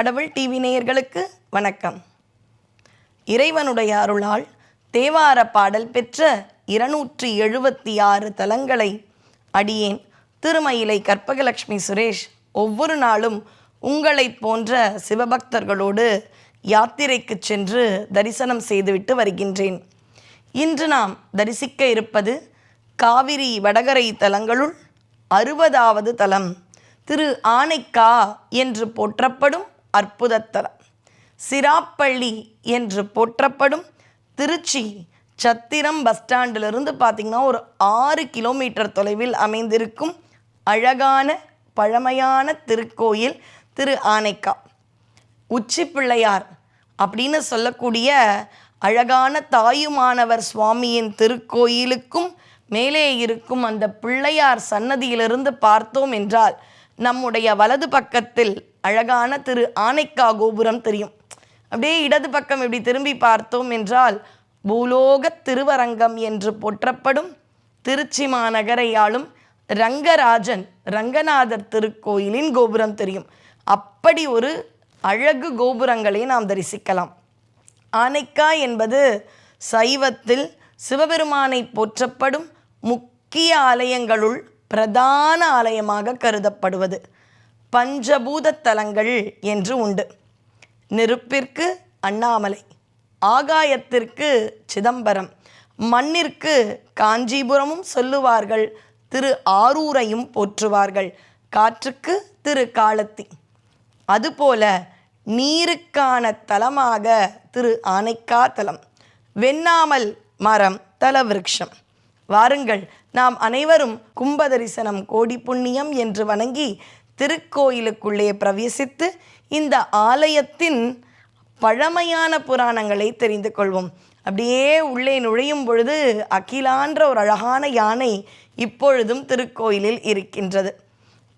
கடவுள் டிவி நேயர்களுக்கு வணக்கம். இறைவனுடைய அருளால் தேவார பாடல் பெற்ற இருநூற்றி எழுபத்தி ஆறு தலங்களை அடியேன் திருமயிலை கற்பகலட்சுமி சுரேஷ். ஒவ்வொரு நாளும் உங்களைப் போன்ற சிவபக்தர்களோடு யாத்திரைக்கு சென்று தரிசனம் செய்துவிட்டு வருகின்றேன். இன்று நாம் தரிசிக்க இருப்பது காவிரி வடகரை தலங்களுள் அறுபதாவது தலம். திரு ஆனைக்கா என்று போற்றப்படும் அற்புதத்தலம் சிராப்பள்ளி என்று போற்றப்படும் திருச்சி சத்திரம் பஸ் ஸ்டாண்டிலிருந்து பார்த்திங்கன்னா ஒரு ஆறு கிலோமீட்டர் தொலைவில் அமைந்திருக்கும் அழகான பழமையான திருக்கோயில் திரு ஆனைக்கா. உச்சி பிள்ளையார் அப்படின்னு சொல்லக்கூடிய அழகான தாயுமானவர் சுவாமியின் திருக்கோயிலுக்கும் மேலே இருக்கும் அந்த பிள்ளையார் சன்னதியிலிருந்து பார்த்தோம் என்றால் நம்முடைய வலது பக்கத்தில் அழகான திரு ஆனைக்கா கோபுரம் தெரியும். அப்படியே இடது பக்கம் இப்படி திரும்பி பார்த்தோம் என்றால் பூலோக திருவரங்கம் என்று போற்றப்படும் திருச்சி மாநகரையாளும் ரங்கராஜன் ரங்கநாதர் திருக்கோயிலின் கோபுரம் தெரியும். அப்படி ஒரு அழகு கோபுரங்களை நாம் தரிசிக்கலாம். ஆனைக்கா என்பது சைவத்தில் சிவபெருமானை போற்றப்படும் முக்கிய ஆலயங்களுள் பிரதான ஆலயமாக கருதப்படுவது. பஞ்சபூதத்தலங்கள் என்று உண்டு. நெருப்பிற்கு அண்ணாமலை ஆகாயத்திற்கு சிதம்பரம் மண்ணிற்கு காஞ்சிபுரமும் சொல்லுவார்கள் திரு ஆரூரையும் போற்றுவார்கள் காற்றுக்கு திரு காலத்தி. அதுபோல நீருக்கான தலமாக திரு ஆனைக்கா தலம் வெண்ணாமல் மரம் தலவிருட்சம் வாருங்கள் நாம் அனைவரும் கும்ப தரிசனம் கோடி புண்ணியம் என்று வணங்கி திருக்கோயிலுக்குள்ளே பிரவேசித்து இந்த ஆலயத்தின் பழமையான புராணங்களை தெரிந்து கொள்வோம். அப்படியே உள்ளே நுழையும் பொழுது அகிலான்ற ஒரு அழகான யானை இப்பொழுதும் திருக்கோயிலில் இருக்கின்றது.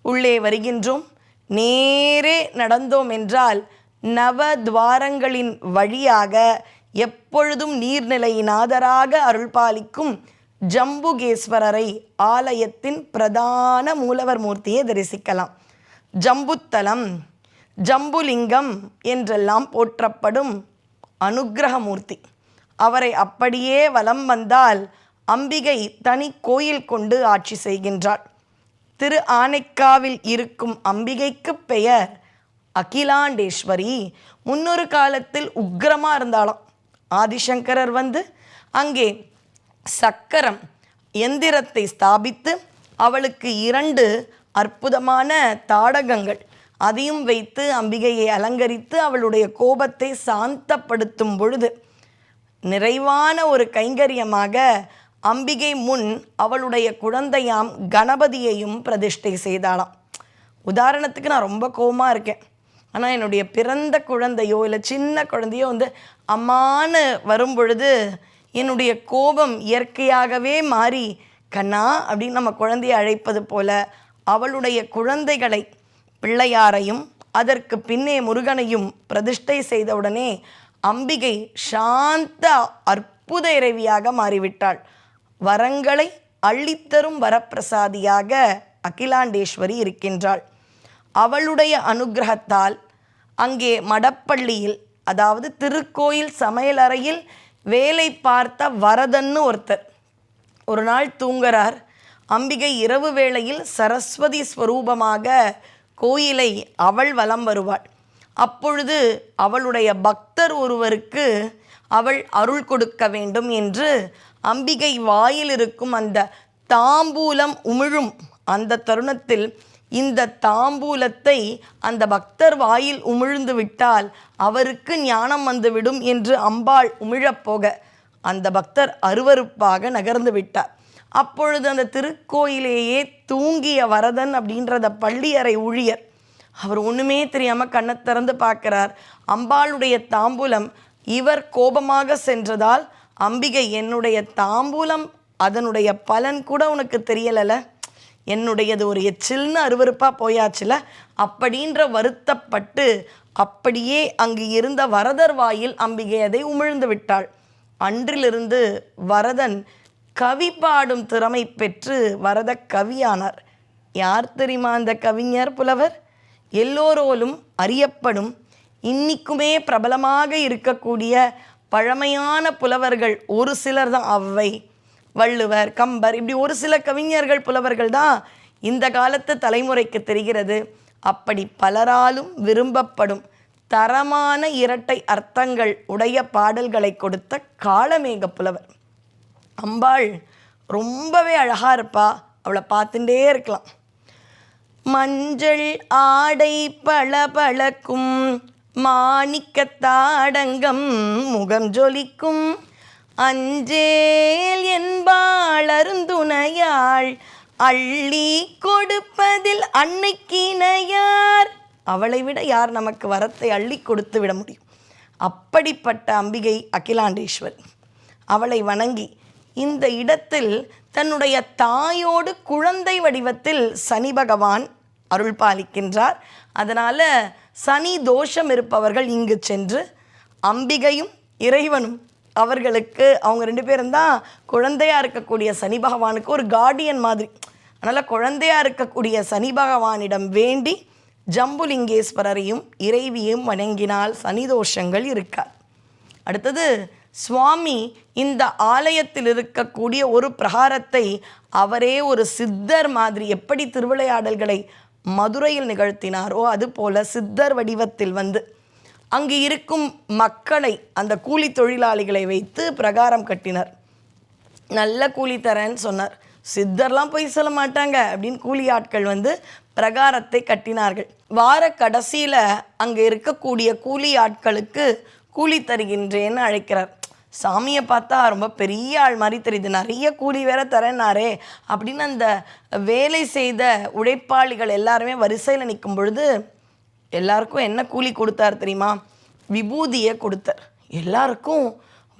உள்ளே வருகின்றோம். நேரே நடந்தோம் என்றால் நவ துவாரங்களின் வழியாக எப்பொழுதும் நீர்நிலையினாதராக அருள்பாலிக்கும் ஜம்புகேஸ்வரரை ஆலயத்தின் பிரதான மூலவர் மூர்த்தியை தரிசிக்கலாம். ஜம்புத்தலம் ஜம்புலிங்கம் என்றெல்லாம் போற்றப்படும் அனுக்கிரகமூர்த்தி அவரை அப்படியே வலம் வந்தால் அம்பிகை தனி கோயில் கொண்டு ஆட்சி செய்கின்றாள். திரு ஆனைக்காவில் இருக்கும் அம்பிகைக்கு பெயர் அகிலாண்டேஸ்வரி. முன்னொரு காலத்தில் உக்ரமாக இருந்தாலும் ஆதிசங்கரர் வந்து அங்கே சக்கரம் எந்திரத்தை ஸ்தாபித்து அவளுக்கு இரண்டு அற்புதமான தாடகங்கள். அதையும் வைத்து அம்பிகையை அலங்கரித்து அவளுடைய கோபத்தை சாந்தப்படுத்தும் பொழுது நிறைவான ஒரு கைங்கரியமாக அம்பிகை முன் அவளுடைய குழந்தையாம் கணபதியையும் பிரதிஷ்டை செய்தாளாம். உதாரணத்துக்கு நான் ரொம்ப கோபமாக இருக்கேன். ஆனால் என்னுடைய பிறந்த குழந்தையோ இல்லை சின்ன குழந்தையோ வந்து அம்மான்னு வரும் பொழுது என்னுடைய கோபம் இயற்கையாகவே மாறி கண்ணா அப்படின்னு நம்ம குழந்தையை அழைப்பது போல அவளுடைய குழந்தைகளை பிள்ளையாரையும் அதற்கு பின்னே முருகனையும் பிரதிஷ்டை செய்தவுடனே அம்பிகை சாந்த அற்புத இறைவியாக மாறிவிட்டாள். வரங்களை அள்ளித்தரும் வரப்பிரசாதியாக அகிலாண்டேஸ்வரி இருக்கின்றாள். அவளுடைய அனுகிரகத்தால் அங்கே மடப்பள்ளியில் அதாவது திருக்கோயில் சமையலறையில் வேலை பார்த்த வரதன்னு ஒருத்தர். ஒரு நாள் தூங்குறார். அம்பிகை இரவு வேளையில் சரஸ்வதி ஸ்வரூபமாக கோயிலை அவள் வலம் வருவாள். அப்பொழுது அவளுடைய பக்தர் ஒருவருக்கு அவள் அருள் கொடுக்க வேண்டும் என்று அம்பிகை வாயில் இருக்கும் அந்த தாம்பூலம் உமிழும் அந்த தருணத்தில் இந்த தாம்பூலத்தை அந்த பக்தர் வாயில் உமிழ்ந்து விட்டால் அவருக்கு ஞானம் வந்துவிடும் என்று அம்பாள் உமிழப் போக அந்த பக்தர் அருவருப்பாக நகர்ந்து விட்டார். அப்பொழுது அந்த திருக்கோயிலேயே தூங்கிய வரதன் அப்படின்றத பள்ளியறை ஊழியர் அவர் ஒன்றுமே தெரியாமல் கண்ணை திறந்து பார்க்கிறார். அம்பாளுடைய தாம்பூலம் இவர் கோபமாக சென்றதால் அம்பிகை என்னுடைய தாம்பூலம் அதனுடைய பலன் கூட உனக்கு தெரியலல. என்னுடையது ஒரு எச்சில்னு அருவருப்பாக போயாச்சுல. அப்படின்ற வருத்தப்பட்டு அப்படியே அங்கு இருந்த வரதர் வாயில் அம்பிகை அதை உமிழ்ந்து விட்டாள். அன்றிலிருந்து வரதன் கவி பாடும் திறமை பெற்று வரத கவியானார். யார் தெரியுமா அந்த கவிஞர் புலவர்? எல்லோரோலும் அறியப்படும் இன்னிக்குமே பிரபலமாக இருக்கக்கூடிய பழமையான புலவர்கள் ஒரு சிலர் தான் அவ்வை வள்ளுவர் கம்பர் இப்படி ஒரு சில கவிஞர்கள் புலவர்கள் தான் இந்த காலத்து தலைமுறைக்கு தெரிகிறது. அப்படி பலராலும் விரும்பப்படும் தரமான இரட்டை அர்த்தங்கள் உடைய பாடல்களை கொடுத்த காலமேக புலவர். அம்பாள் ரொம்பவே அழகாக இருப்பா. அவளை பார்த்துட்டே இருக்கலாம். மஞ்சள் ஆடை பளபளக்கும் மாணிக்கத்தாடங்கம் முகம் ஜொலிக்கும் அஞ்சேல் என்பாள் அருந்துணையாள் அள்ளி கொடுப்பதில் அன்னைக்கிணையார். அவளை விட யார் நமக்கு வரத்தை அள்ளி கொடுத்து விட முடியும்? அப்படிப்பட்ட அம்பிகை அகிலாண்டேஸ்வர் அவளை வணங்கி இந்த இடத்தில் தன்னுடைய தாயோடு குழந்தை வடிவத்தில் சனி பகவான் அருள் பாலிக்கின்றார். அதனால் சனி தோஷம் இருப்பவர்கள் இங்கு சென்று அம்பிகையும் இறைவனும் அவர்களுக்கு அவங்க ரெண்டு பேரும் தான் குழந்தையாக இருக்கக்கூடிய சனி பகவானுக்கு ஒரு கார்டியன் மாதிரி. அதனால் குழந்தையாக இருக்கக்கூடிய சனி பகவானிடம் வேண்டி ஜம்புலிங்கேஸ்வரரையும் இறைவியும் வணங்கினால் சனி தோஷங்கள் இருக்காது. அடுத்தது சுவாமி இந்த ஆலயத்தில் இருக்கக்கூடிய ஒரு பிரகாரத்தை அவரே ஒரு சித்தர் மாதிரி எப்படி திருவிளையாடல்களை மதுரையில் நிகழ்த்தினாரோ அதுபோல சித்தர் வடிவத்தில் வந்து அங்கு இருக்கும் மக்களை அந்த கூலி தொழிலாளிகளை வைத்து பிரகாரம் கட்டினார். நல்ல கூலி தரேன்னு சொன்னார். சித்தர்லாம் போய் சொல்ல மாட்டாங்க அப்படின்னு கூலி ஆட்கள் வந்து பிரகாரத்தை கட்டினார்கள். வார கடைசியில் அங்கே இருக்கக்கூடிய கூலி ஆட்களுக்கு கூலி தருகின்றேன்னு அழைக்கிறார். சாமியை பார்த்தா ரொம்ப பெரிய ஆள் மாதிரி தெரியுது. நிறைய கூலி வேற தரேனாரே அப்படின்னு அந்த வேலை செய்த உழைப்பாளிகள் எல்லாருமே வரிசையில் நிற்கும் பொழுது எல்லாருக்கும் என்ன கூலி கொடுத்தார் தெரியுமா? விபூதியை கொடுத்தார். எல்லாருக்கும்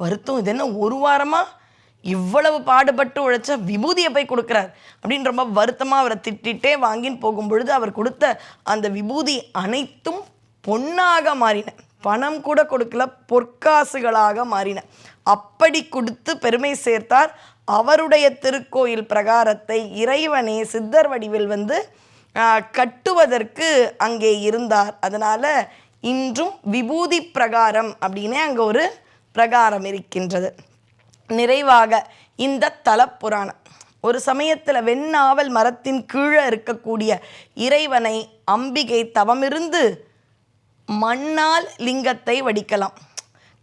வருத்தம். இது என்ன ஒரு வாரமாக இவ்வளவு பாடுபட்டு உழைச்ச விபூதியை போய் கொடுக்குறார்? அப்படின்னு ரொம்ப வருத்தமாக அவரை திட்டிகிட்டே வாங்கின்னு போகும் பொழுது அவர் கொடுத்த அந்த விபூதி அனைத்தும் பொன்னாக மாறின. பணம் கூட கொடுக்கல பொற்காசுகளாக மாறின. அப்படி கொடுத்து பெருமை சேர்த்தார். அவருடைய திருக்கோயில் பிரகாரத்தை இறைவனே சித்தர் வடிவில் வந்து கட்டுவதற்கு அங்கே இருந்தார். அதனால் இன்றும் விபூதி பிரகாரம் அப்படின்னே அங்கே ஒரு பிரகாரம் இருக்கின்றது. நிறைவாக இந்த தலப்புராணம். ஒரு சமயத்தில் வெண்ணாவல் மரத்தின் கீழே இருக்கக்கூடிய இறைவனை அம்பிகை தவமிருந்து மண்ணால் லிங்கத்தை வடிக்கலாம்.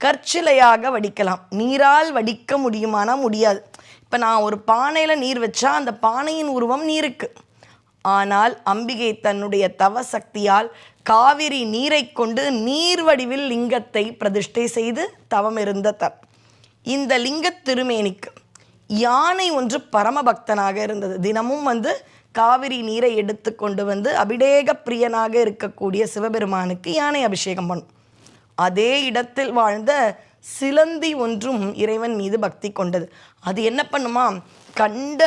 கற்சிலையாக வடிக்கலாம். நீரால் வடிக்க முடியுமானா முடியாது. இப்போ நான் ஒரு பானையில் நீர் வச்சா அந்த பானையின் உருவம் நீருக்கு. ஆனால் அம்பிகை தன்னுடைய தவ சக்தியால் காவிரி நீரை கொண்டு நீர் வடிவில் லிங்கத்தை பிரதிஷ்டை செய்து தவம் இருந்த த இந்த லிங்கத் திருமேனிக்கு யானை ஒன்று பரமபக்தனாக இருந்தது. தினமும் வந்து காவிரி நீரை எடுத்து கொண்டு வந்து அபிடேக பிரியனாக இருக்கக்கூடிய சிவபெருமானுக்கு யானை அபிஷேகம் பண்ணும். அதே இடத்தில் வாழ்ந்த சிலந்தி ஒன்றும் இறைவன் மீது பக்தி கொண்டது. அது என்ன பண்ணுமா? கண்ட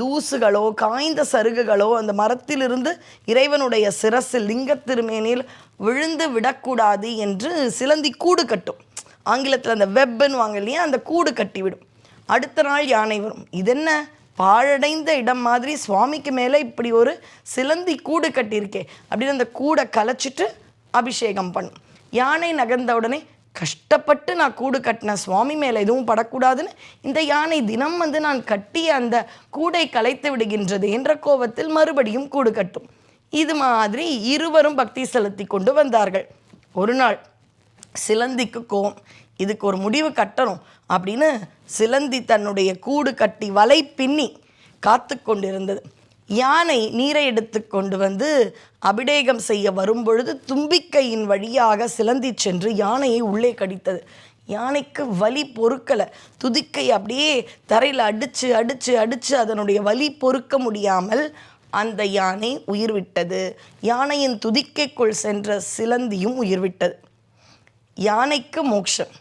தூசுகளோ காய்ந்த சருகுகளோ அந்த மரத்திலிருந்து இறைவனுடைய சிரசில் லிங்கத் திருமேனில் விழுந்து விடக்கூடாது என்று சிலந்தி கூடு கட்டும். ஆங்கிலத்தில் அந்த வெப்புன்னு வாங்க இல்லையா? அந்த கூடு கட்டிவிடும். அடுத்த நாள் யானை வரும். இதென்ன? பாழடைந்த இடம் மாதிரி சுவாமிக்கு மேலே இப்படி ஒரு சிலந்தி கூடு கட்டியிருக்கே அப்படின்னு அந்த கூடை கலைச்சிட்டு அபிஷேகம் பண்ணும். யானை நகர்ந்த உடனே கஷ்டப்பட்டு நான் கூடு கட்டின சுவாமி மேலே எதுவும் படக்கூடாதுன்னு இந்த யானை தினம் வந்து நான் கட்டிய அந்த கூடை கலைத்து விடுகின்றது என்ற கோபத்தில் மறுபடியும் கூடு கட்டும். இது மாதிரி இருவரும் பக்தி செலுத்தி கொண்டு வந்தார்கள். ஒரு நாள் சிலந்திக்கு கோம் இதுக்கு ஒரு முடிவு கட்டணும் அப்படின்னு சிலந்தி தன்னுடைய கூடு கட்டி வலை பின்னி காத்து கொண்டிருந்தது. யானை நீரை எடுத்து கொண்டு வந்து அபிடேகம் செய்ய வரும்பொழுது தும்பிக்கையின் வழியாக சிலந்தி சென்று யானையை உள்ளே கடித்தது. யானைக்கு வலி பொறுக்கலை. துதிக்கை அப்படியே தரையில் அடித்து அடித்து அடித்து அதனுடைய வலி பொறுக்க முடியாமல் அந்த யானை உயிர் விட்டது. யானையின் துதிக்கைக்குள் சென்ற சிலந்தியும் உயிர் விட்டது. யானைக்கு மோட்சம்.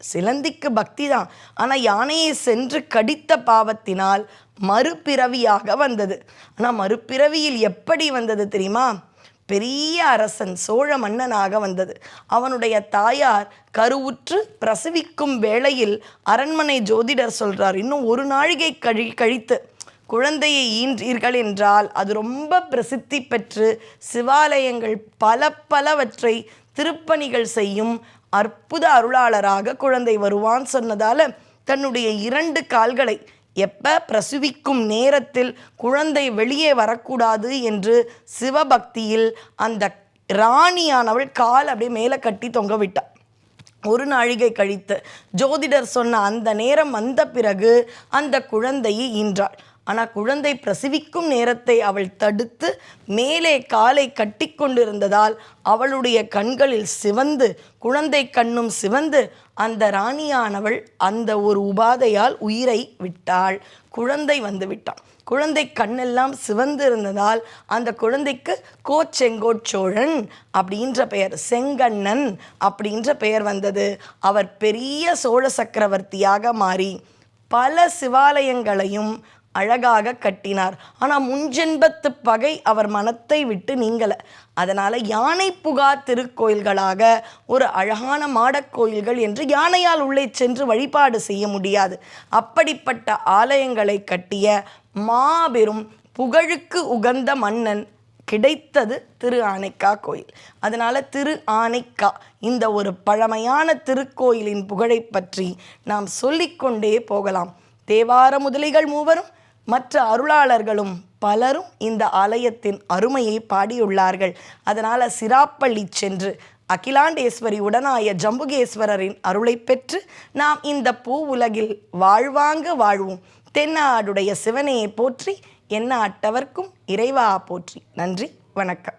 சிலந்திக்கு பக்தி தான் ஆனால் யானையை சென்று கடித்த பாவத்தினால் மறுபிறவியாக வந்தது. ஆனால் மறுபிறவியில் எப்படி வந்தது தெரியுமா? பெரிய அரசன் சோழ மன்னனாக வந்தது. அவனுடைய தாயார் கருவுற்று பிரசவிக்கும் வேளையில் அரண்மனை ஜோதிடர் சொல்றார் இன்னும் ஒரு நாழிகை கழி கழித்து குழந்தையை ஈன்றீர்கள் என்றால் அது ரொம்ப பிரசித்தி பெற்று சிவாலயங்கள் பல பலவற்றை திருப்பணிகள் செய்யும் அற்புத அருளாளராக குழந்தை வருவான் சொன்னதால தன்னுடைய இரண்டு கால்களை எப்ப பிரசுவிக்கும் நேரத்தில் குழந்தை வெளியே வரக்கூடாது என்று சிவபக்தியில் அந்த ராணியானவள் கால் அப்படியே மேலே கட்டி தொங்க விட்டாள் ஒரு நாழிகை கழித்து ஜோதிடர் சொன்ன அந்த நேரம் வந்த பிறகு அந்த குழந்தையை ஈன்றாள். ஆனால் குழந்தை பிரசவிக்கும் நேரத்தை அவள் தடுத்து மேலே காலை கட்டி கொண்டிருந்ததால் அவளுடைய கண்களில் சிவந்து குழந்தை கண்ணும் சிவந்து அந்த ராணியானவள் அந்த ஒரு உபாதையால் உயிரை விட்டாள். குழந்தை வந்து விட்டான். குழந்தை கண்ணெல்லாம் சிவந்து இருந்ததால் அந்த குழந்தைக்கு கோச்செங்கோச்சோழன் அப்படின்ற பெயர் செங்கண்ணன் அப்படின்ற பெயர் வந்தது. அவர் பெரிய சோழ சக்கரவர்த்தியாக மாறி பல சிவாலயங்களையும் அழகாக கட்டினார். ஆனால் முன்ஜென்பத்து பகை அவர் மனத்தை விட்டு நீங்கலை. அதனால் யானை புகா திருக்கோயில்களாக ஒரு அழகான மாடக்கோயில்கள் என்று யானையால் உள்ளே சென்று வழிபாடு செய்ய முடியாது. அப்படிப்பட்ட ஆலயங்களை கட்டிய மாபெரும் புகழுக்கு உகந்த மன்னன் கிடைத்தது திரு ஆனைக்கா கோயில். அதனால் திரு ஆனைக்கா இந்த ஒரு பழமையான திருக்கோயிலின் புகழை பற்றி நாம் சொல்லிக்கொண்டே போகலாம். தேவார முதலிகள் மூவரும் மற்ற அருளாளர்களும் பலரும் இந்த ஆலயத்தின் அருமையை பாடியுள்ளார்கள். அதனால் சிராப்பள்ளி சென்று அகிலாண்டேஸ்வரி உடனாய ஜம்புகேஸ்வரரின் அருளை பெற்று நாம் இந்த பூ உலகில் வாழ்வாங்க வாழ்வோம். தென்னாடுடைய சிவனையை போற்றி என்ன அட்டவர்க்கும் இறைவா போற்றி. நன்றி வணக்கம்.